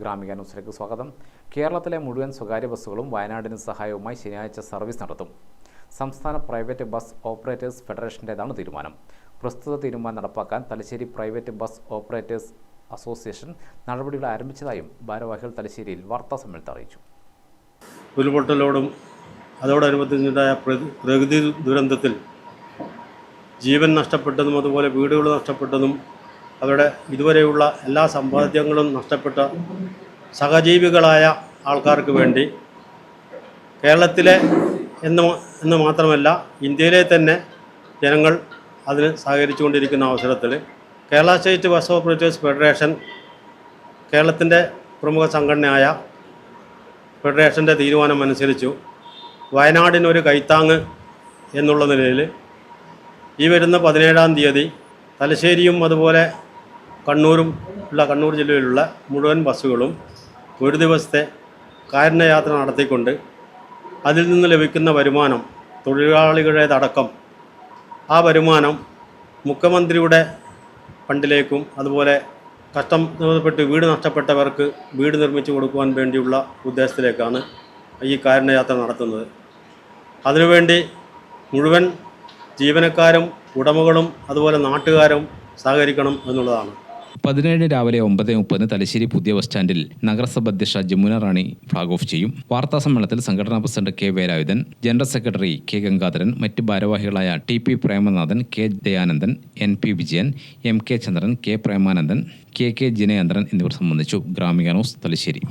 ഗ്രാമിക ന്യൂസിലേക്ക് സ്വാഗതം. കേരളത്തിലെ മുഴുവൻ സ്വകാര്യ ബസ്സുകളും വയനാടിന് സഹായവുമായി ശനിയാഴ്ച സർവീസ് നടത്തും. സംസ്ഥാന പ്രൈവറ്റ് ബസ് ഓപ്പറേറ്റേഴ്സ് ഫെഡറേഷന്റേതാണ് തീരുമാനം. പ്രസ്തുത തീരുമാനം നടപ്പാക്കാൻ Thalassery private bus operators association നടപടികൾ ആരംഭിച്ചതായും ഭാരവാഹികൾ തലശ്ശേരിയിൽ വാർത്താ സമ്മേളനത്തിൽ അറിയിച്ചു. ഉരുൾപൊട്ടലോടും അതോടനുബന്ധിച്ചുണ്ടായ പ്രകൃ- പ്രകൃതി ദുരന്തത്തിൽ ജീവൻ നഷ്ടപ്പെട്ടതും അതുപോലെ വീടുകൾ നഷ്ടപ്പെട്ടതും അവരുടെ ഇതുവരെയുള്ള എല്ലാ സമ്പാദ്യങ്ങളും നഷ്ടപ്പെട്ട സഹജീവികളായ ആൾക്കാർക്ക് വേണ്ടി കേരളത്തിലെ എന്ന് എന്ന് മാത്രമല്ല ഇന്ത്യയിലെ തന്നെ ജനങ്ങൾ അതിന് സഹകരിച്ചുകൊണ്ടിരിക്കുന്ന അവസരത്തിൽ Kerala state bus operators federation കേരളത്തിന്റെ പ്രമുഖ സംഘടനയായ ഫെഡറേഷന്റെ തീരുമാനമനുസരിച്ചു വയനാടിനൊരു കൈത്താങ് എന്നുള്ള നിലയിൽ ഈ വരുന്ന പതിനേഴാം തീയതി തലശ്ശേരിയും അതുപോലെ കണ്ണൂരും ഉള്ള കണ്ണൂർ ജില്ലയിലുള്ള മുഴുവൻ ബസ്സുകളും ഒരു ദിവസത്തെ കാരുണ്യയാത്ര നടത്തിക്കൊണ്ട് അതിൽ നിന്ന് ലഭിക്കുന്ന വരുമാനം തൊഴിലാളികളുടേതടക്കം ആ വരുമാനം മുഖ്യമന്ത്രിയുടെ ഫണ്ടിലേക്കും അതുപോലെ കഷ്ടപ്പെട്ട് വീട് നഷ്ടപ്പെട്ടവർക്ക് വീട് നിർമ്മിച്ചു കൊടുക്കുവാൻ വേണ്ടിയുള്ള ഉദ്ദേശത്തിലേക്കാണ് ഈ കാരുണ്യയാത്ര നടത്തുന്നത്. അതിനുവേണ്ടി മുഴുവൻ ജീവനക്കാരും ഉടമകളും അതുപോലെ നാട്ടുകാരും സഹകരിക്കണം എന്നുള്ളതാണ്. പതിനേഴ് രാവിലെ ഒമ്പത് മുപ്പതിന് തലശ്ശേരി പുതിയ ബസ് സ്റ്റാൻഡിൽ നഗരസഭ അധ്യക്ഷ ജമുന റാണി ഫ്ളാഗ് ഓഫ് ചെയ്യും. വാർത്താ സമ്മേളനത്തിൽ സംഘടനാ president K Velayudhan general secretary K Gangadharan മറ്റ് ഭാരവാഹികളായ T P Premanathan K Dayanandan N P Vijayan M K Chandran K Premanandan K K Jinendran എന്നിവർ സംബന്ധിച്ചു. ഗ്രാമിക ന്യൂസ് തലശ്ശേരി.